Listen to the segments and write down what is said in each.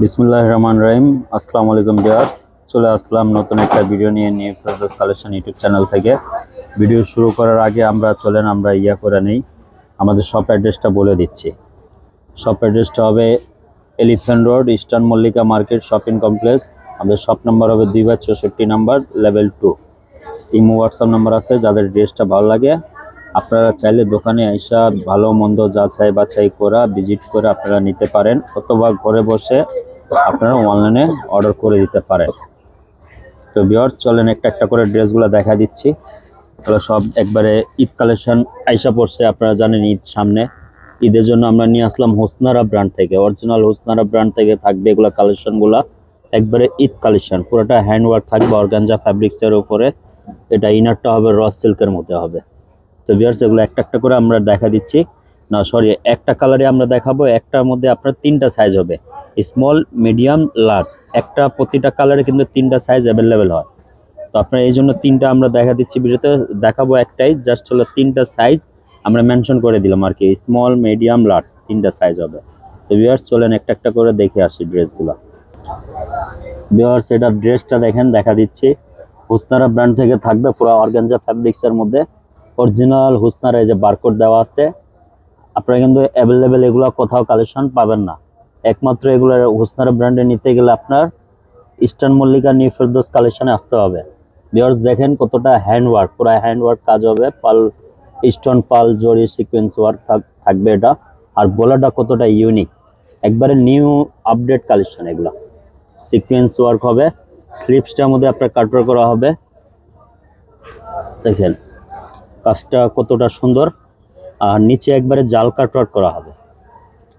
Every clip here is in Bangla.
বিসমুল্লাহ রহমান রহিম আসসালামু আলাইকুম ভিউয়ার্স। চলে আসলাম নতুন একটা ভিডিও নিয়ে নিয়ে ফেরদৌস কালেকশন ইউটিউব চ্যানেল থেকে। ভিডিও শুরু করার আগে আমরা চলেন, আমরা ইয়া করে নেই। আমাদের শপ অ্যাড্রেসটা বলে দিচ্ছি। শপ অ্যাড্রেসটা হবে Elephant Road Eastern Mallika market shopping complex আমাদের শপ নাম্বার হবে দুই বার চৌষট্টি number level two imo WhatsApp number আছে, যাদের ড্রেসটা ভালো লাগে আপনারা চাইলে দোকানে আইসা ভালো মন্দ যাচাই বাছাই করা ভিজিট করে আপনারা নিতে পারেন অথবা ঘরে বসে আপনারা অনলাইনে অর্ডার করে দিতে পারেন। তো বিয়ার চলেন একটা একটা করে ড্রেসগুলো দেখা দিচ্ছি। তাহলে সব একবারে ঈদ কালেকশন আইসা পড়ছে, আপনারা জানেন ঈদ সামনে। ঈদের জন্য আমরা নিয়ে আসলাম হোসনারা ব্র্যান্ড থেকে অরিজিনাল হোসনারা ব্র্যান্ড থেকে থাকবে এগুলো কালেকশনগুলো। একবারে ঈদ কালেকশন, পুরোটা হ্যান্ডওয়ার্ক থাকবে অর্গানজা ফ্যাব্রিক্সের উপরে। এটা ইনারটা হবে রস সিল্কের মধ্যে হবে। তো বিয়ার্স এগুলো একটা একটা করে আমরা দেখা দিচ্ছি। না সরি একটা কালারে আমরা দেখাবো, একটার মধ্যে আপনার তিনটা সাইজ হবে। স্মল মিডিয়াম লার্জ একটা প্রতিটা কালারে কিন্তু তিনটা সাইজ অ্যাভেলেবেল হয়। তো আপনার এই জন্য তিনটা আমরা দেখা দিচ্ছি ভিডিওতে। দেখাবো একটাই জাস্ট হলো তিনটা সাইজ আমরা মেনশন করে দিলাম আর কি। স্মল মিডিয়াম লার্জ তিনটা সাইজ হবে। তো বিয়ার্স চলেন একটা একটা করে দেখে আসি ড্রেসগুলো বিয়ার্স এটা ড্রেসটা দেখেন, দেখা দিচ্ছি। হুসনারা ব্র্যান্ড থেকে থাকবে পুরো অর্গানজা ফ্যাব্রিক্সের মধ্যে। অরিজিনাল হুসনার এই যে বারকোড দেওয়া আছে, আপনারা কিন্তু অ্যাভেলেবেল এগুলো কোথাও কালেকশন পাবেন না। একমাত্র এগুলো হুসনার ব্র্যান্ডে নিতে গেলে আপনার ইস্টার্ন মল্লিকা নিউ ফেরদোস কালেকশনে আসতে হবে। বিয়ার্স দেখেন কতটা হ্যান্ড ওয়ার্ক পুরো হ্যান্ড ওয়ার্ক কাজ হবে, পাল স্টোন পাল জড়ি সিকোয়েন্স ওয়ার্ক থাকবে এটা। আর গোলাটা কতটা ইউনিক একবারে নিউ আপডেট কালেকশন এগুলো। সিকোয়েন্স ওয়ার্ক হবে স্লিপসটার মধ্যে আপনার কাটওয়ার করা হবে। দেখেন। কাজটা কতটা সুন্দর। আর নিচে একবারে জাল কাটওয়ার্ক করা হবে।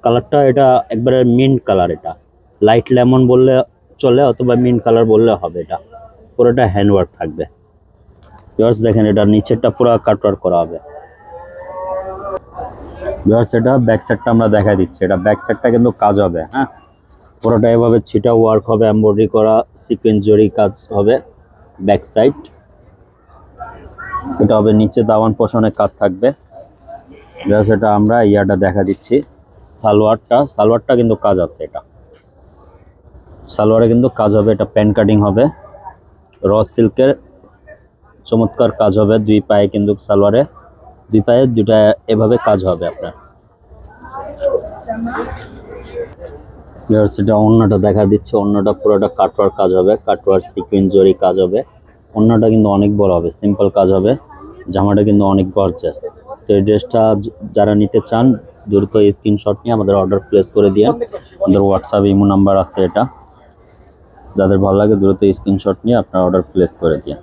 কালারটা এটা একবারে মিন্ট কালার এটা। লাইট লেমন বললে চলে অথবা মিন্ট কালার বললে হবে এটা। পুরোটা হ্যান্ডওয়ার্ক থাকবে। ভিউয়ার্স দেখেন এটা নিচেরটা পুরো কাটওয়ার্ক করা হবে। ভিউয়ার্স এটা ব্যাক সাইডটা আমরা দেখা দিচ্ছি। এটা ব্যাক সাইডটা কিন্তু কাজ হবে হ্যাঁ? পুরোটা এভাবে ছিটা ওয়ার্ক হবে এমব্রয়ডারি করা সিকোয়েন্স জরি কাজ হবে ব্যাক সাইড এটা হবে নিচে দাওয়ান পোষণের কাজ থাকবে। এটা আমরা ইয়াটা দেখা দিচ্ছি। সালোয়ারটা সালোয়ারটা কিন্তু কাজ আছে এটা। সালোয়ারে কিন্তু কাজ হবে, এটা প্যান্ট কাটিং হবে। র সিল্কের চমৎকার কাজ হবে, দুই পায়ে কিন্তু সালোয়ারে। দুই পায়ে দুটা এভাবে কাজ হবে আপনার। সেটা অন্যটা দেখা দিচ্ছে, অন্যটা পুরোটা কাটওয়ার কাজ হবে, কাটওয়ার সিকুয়েন্স জরি কাজ হবে। অন্যটা কিন্তু অনেক বড় হবে, সিম্পল কাজ হবে। জামাটা কিন্তু অনেক গর্জাস তো এই ড্রেসটা যারা নিতে চান, দ্রুত স্ক্রিনশট নিয়ে আমাদের অর্ডার প্লেস করে দিয়ে আমাদের হোয়াটসঅ্যাপ ইমো নাম্বার আছে এটা। যাদের ভালো লাগে, দ্রুত স্ক্রিনশট নিয়ে আপনার অর্ডার প্লেস করে দিয়ে।